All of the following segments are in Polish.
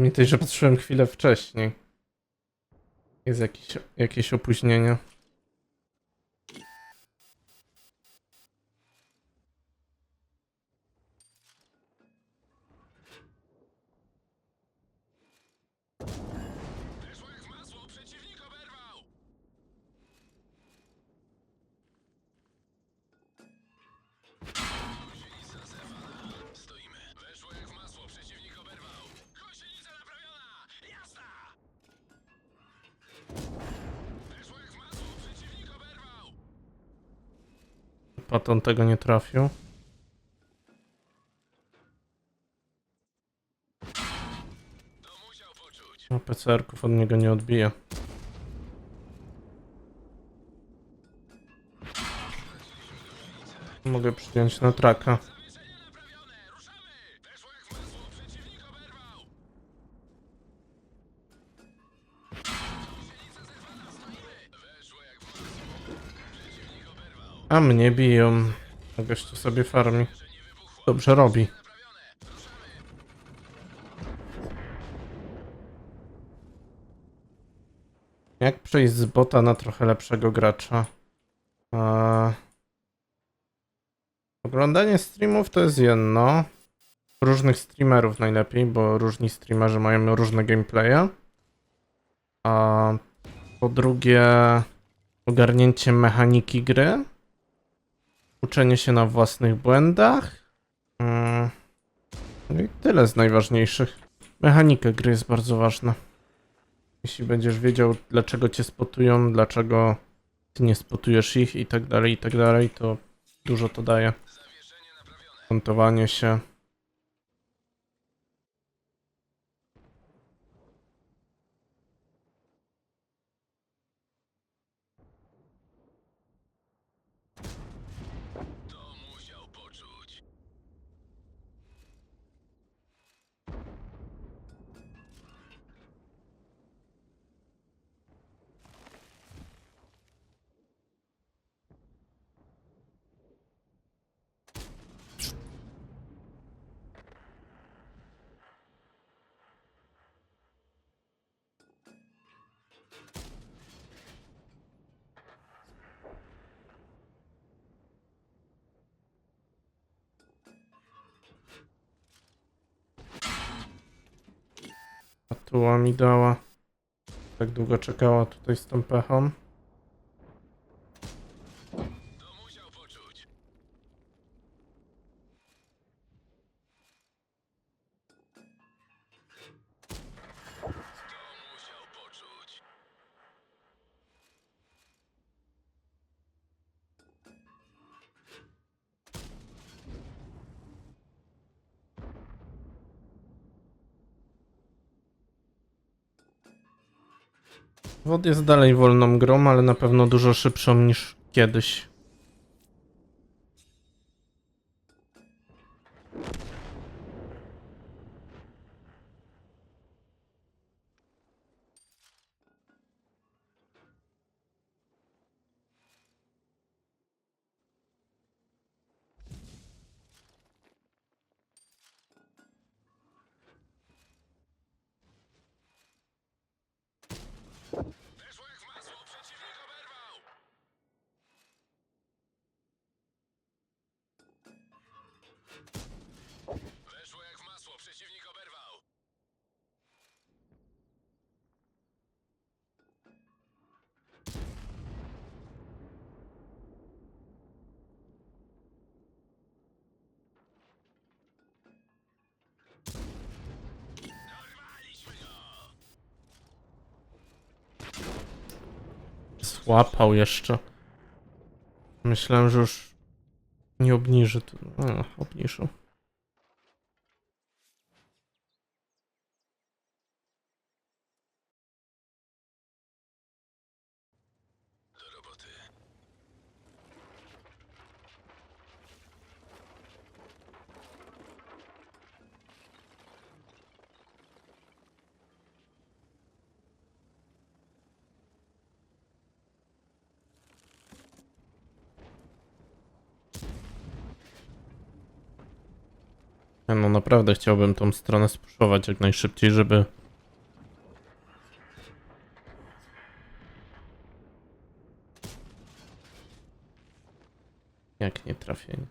Pamiętaj, że patrzyłem chwilę wcześniej. Jest jakieś, jakieś opóźnienie. Paton tego nie trafił. No, PCR-ków od niego nie odbija. Mogę przyjąć na traka. A mnie biją. A gościu sobie farmi. Dobrze robi. Jak przejść z bota na trochę lepszego gracza? Oglądanie streamów to jest jedno. Różnych streamerów najlepiej, bo różni streamerzy mają różne gameplaye. A po drugie, ogarnięcie mechaniki gry. Uczenie się na własnych błędach. Mm. No i tyle z najważniejszych. Mechanika gry jest bardzo ważna. Jeśli będziesz wiedział, dlaczego cię spotują, dlaczego ty nie spotujesz ich i tak dalej, i tak dalej, to dużo to daje. Kontowanie się. Tuła mi dała. Tak długo czekała tutaj z tą pechą. Wod jest dalej wolną grą, ale na pewno dużo szybszą niż kiedyś. Złapał jeszcze. Myślałem, że już nie obniży. A, obniżył. No naprawdę chciałbym tą stronę spuszować jak najszybciej, żeby... Jak nie trafienie?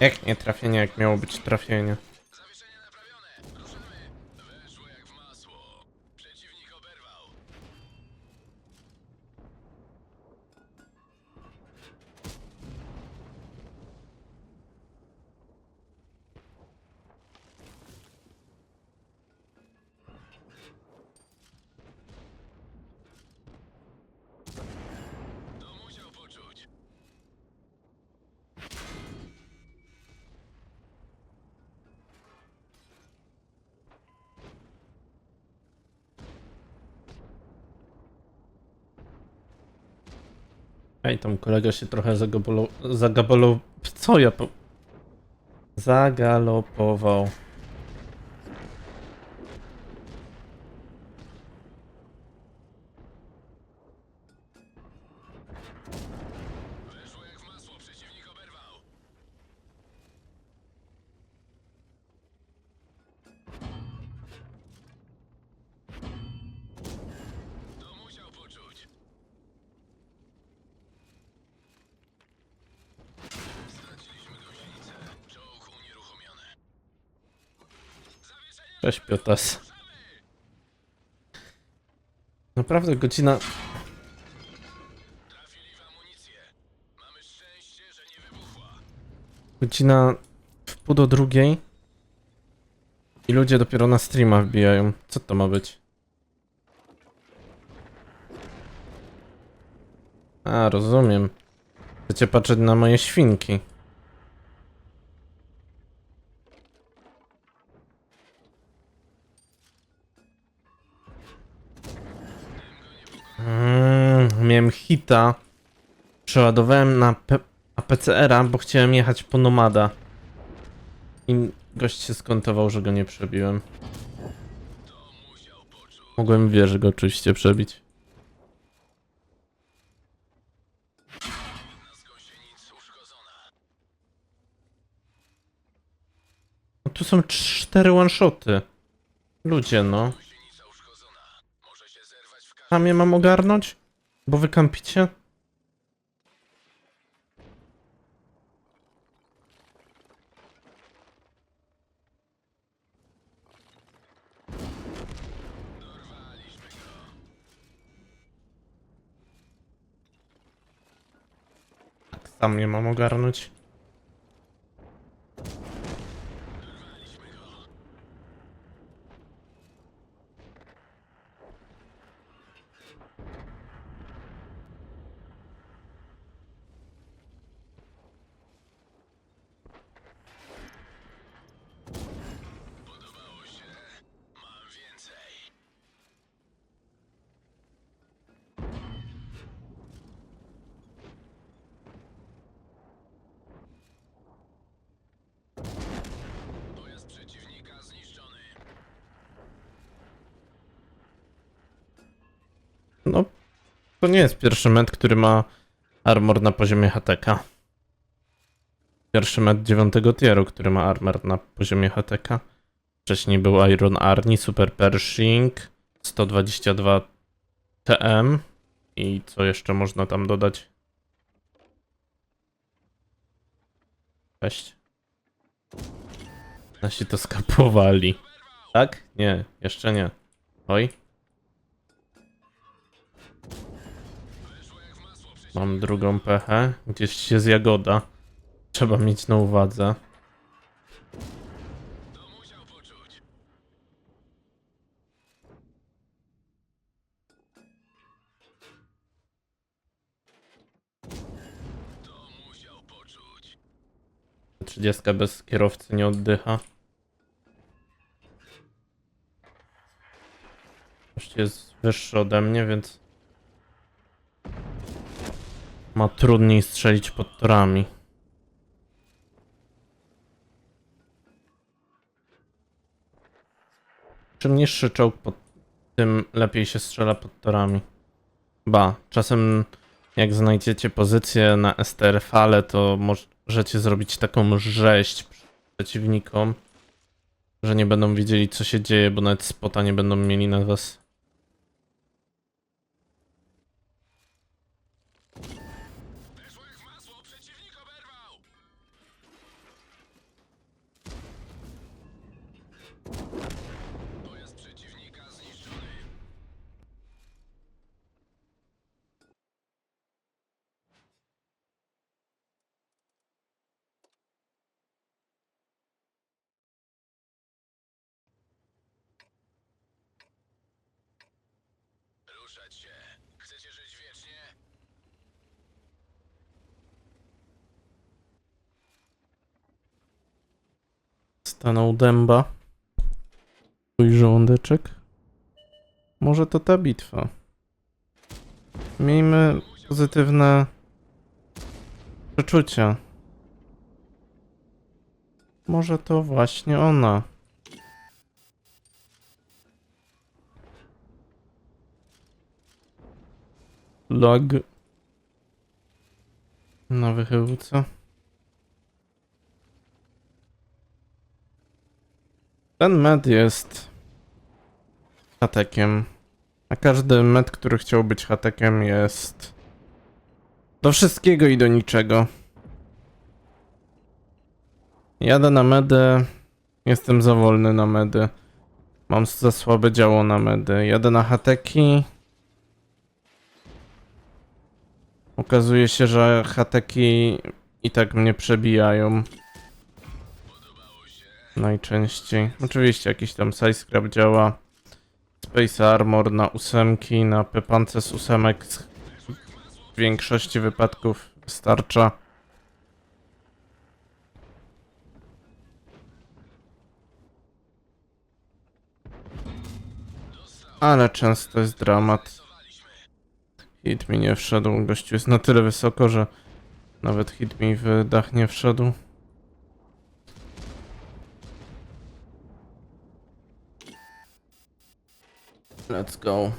Jak nie trafienie, jak miało być trafienie? Ej, tam kolega się trochę zagabolo... zagabolo... Co ja po... Zagalopował. Cześć Piotas. Naprawdę godzina... Godzina w pół do drugiej. I ludzie dopiero na streama wbijają. Co to ma być? A, rozumiem. Chcecie patrzeć na moje świnki. Miałem hita. Przeładowałem na APCR-a, bo chciałem jechać po Nomada. I gość się skontował, że go nie przebiłem. Mogłem wieżę go oczywiście przebić. No tu są cztery one-shoty. Ludzie, no. Tam je mam ogarnąć? Bo wy kampicie? Go. Sam nie mam ogarnąć. No, to nie jest pierwszy med, który ma armor na poziomie HTK. Pierwszy med 9 tieru, który ma armor na poziomie HTK. Wcześniej był Iron Arni, Super Pershing, 122 TM i co jeszcze można tam dodać? Cześć. Nasi to skapowali. Tak? Nie, jeszcze nie. Oj. Mam drugą pechę. Gdzieś jest jagoda. Trzeba mieć na uwadze. 30 bez kierowcy nie oddycha. Gość jest wyższy ode mnie, więc ma trudniej strzelić pod torami. Czym niższy czołg, pod tym lepiej się strzela pod torami. Ba, czasem jak znajdziecie pozycję na STR fale, to możecie zrobić taką rzeź przeciwnikom, że nie będą wiedzieli co się dzieje, bo nawet spota nie będą mieli na was. Się. Chcecie żyć wiecznie? Stanął dęba. Twój żołądeczek. Może to ta bitwa. Miejmy pozytywne przeczucia. Może to właśnie ona. Log. Na wychyłce. Ten med jest hatekiem. A każdy med, który chciał być hatekiem jest do wszystkiego i do niczego. Jadę na medy. Jestem za wolny na medy. Mam za słabe działo na medy. Jadę na hateki. Okazuje się, że hateki i tak mnie przebijają. Najczęściej. Oczywiście jakiś tam sidescrap działa. Space Armor na ósemki, na pepance z ósemek w większości wypadków wystarcza. Ale często jest dramat. Hit mi nie wszedł. Gościu jest na tyle wysoko, że nawet hit mi w dach nie wszedł. Let's go.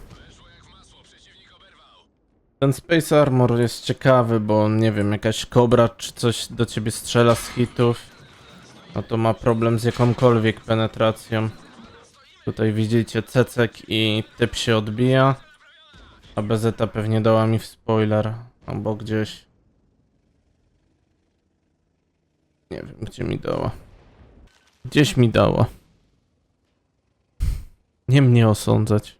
Ten Space Armor jest ciekawy, bo nie wiem, jakaś kobra czy coś do ciebie strzela z hitów. No to ma problem z jakąkolwiek penetracją. Tutaj widzicie cecek i typ się odbija. A bezeta pewnie dała mi w spoiler. Albo gdzieś. Nie wiem, gdzie mi dała. Gdzieś mi dała. Nie mnie osądzać.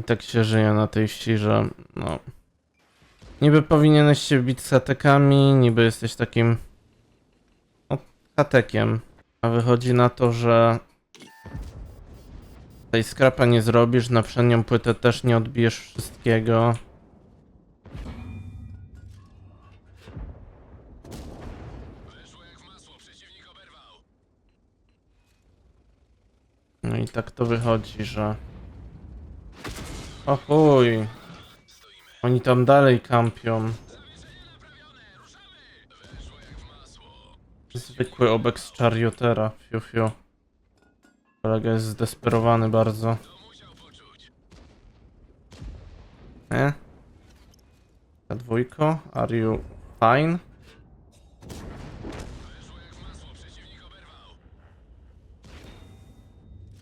I tak się żyje na tej wsi, że no. Niby powinieneś się bić z hatekami, niby jesteś takim. No, hatekiem. A wychodzi na to, że. Tej skrapa nie zrobisz, na przednią płytę też nie odbijesz wszystkiego. No i tak to wychodzi, że. O chuj. Oni tam dalej kampią. Zwykły obek z Chariotera, fiu fiu. Kolega jest zdesperowany bardzo. Nie? Ta dwójko, are you fine?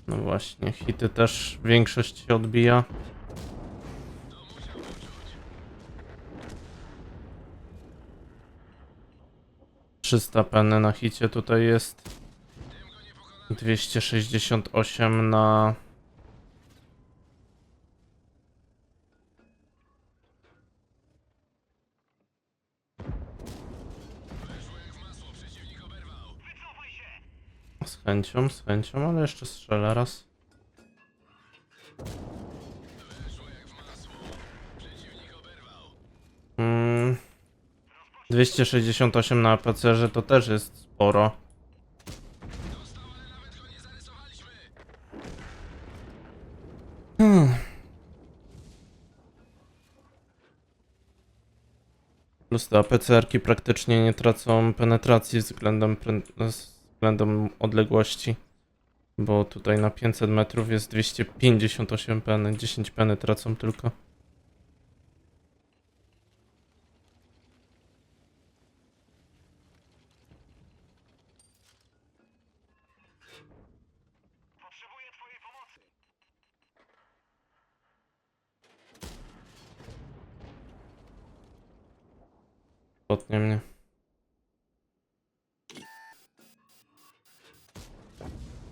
No właśnie, hity też większość się odbija. 300 peny na hicie tutaj jest. 268 na... Z chęcią, z chęcią, ale jeszcze strzelę raz. Mm, 268 na pacerze to też jest sporo. Plus te APCR-ki praktycznie nie tracą penetracji względem, względem odległości. Bo tutaj na 500 metrów jest 258 peny, 10 peny tracą tylko. Potnie mnie.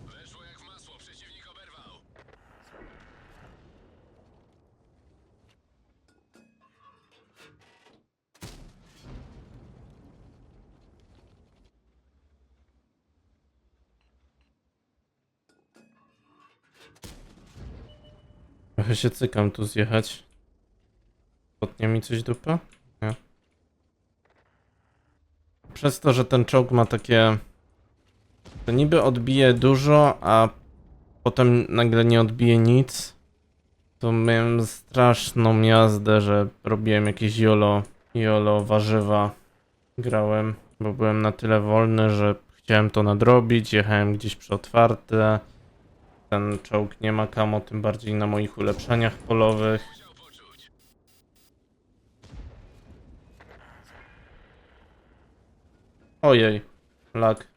Weszło jak w masło, przeciwnik oberwał. Trochę się cykam tu zjechać. Potnie mi coś dupa? Nie. Przez to, że ten czołg ma takie... To niby odbije dużo, a potem nagle nie odbije nic. To miałem straszną jazdę, że robiłem jakieś jolo, jolo warzywa. Grałem, bo byłem na tyle wolny, że chciałem to nadrobić. Jechałem gdzieś przy otwarte. Ten czołg nie ma kamo, tym bardziej na moich ulepszeniach polowych. Ojej, lag.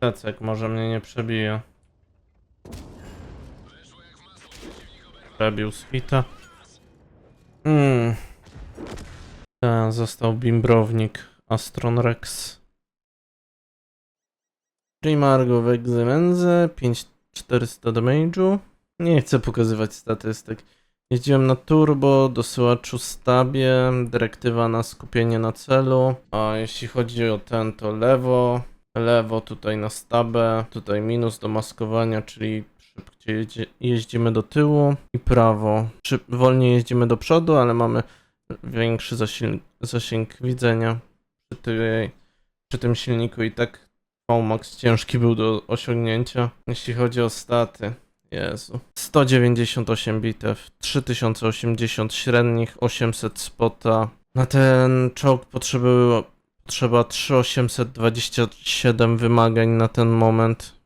Tecek może mnie nie przebije. Przebił z hita. Hmm. Ten został bimbrownik Astron Rex. Primargo w Exymenze, 5400 damage'u. Nie chcę pokazywać statystyk. Jeździłem na turbo, dosyłaczu stabie, dyrektywa na skupienie na celu. A jeśli chodzi o ten, to lewo. Lewo tutaj na stabę, tutaj minus do maskowania, czyli szybciej jeździmy do tyłu i prawo. Czy wolniej jeździmy do przodu, ale mamy większy zasięg, zasięg widzenia przy, tej, przy tym silniku i tak VMAX ciężki był do osiągnięcia. Jeśli chodzi o staty, Jezu. 198 bitew, 3080 średnich, 800 spota. Na ten czołg potrzeba 3827 wymagań na ten moment.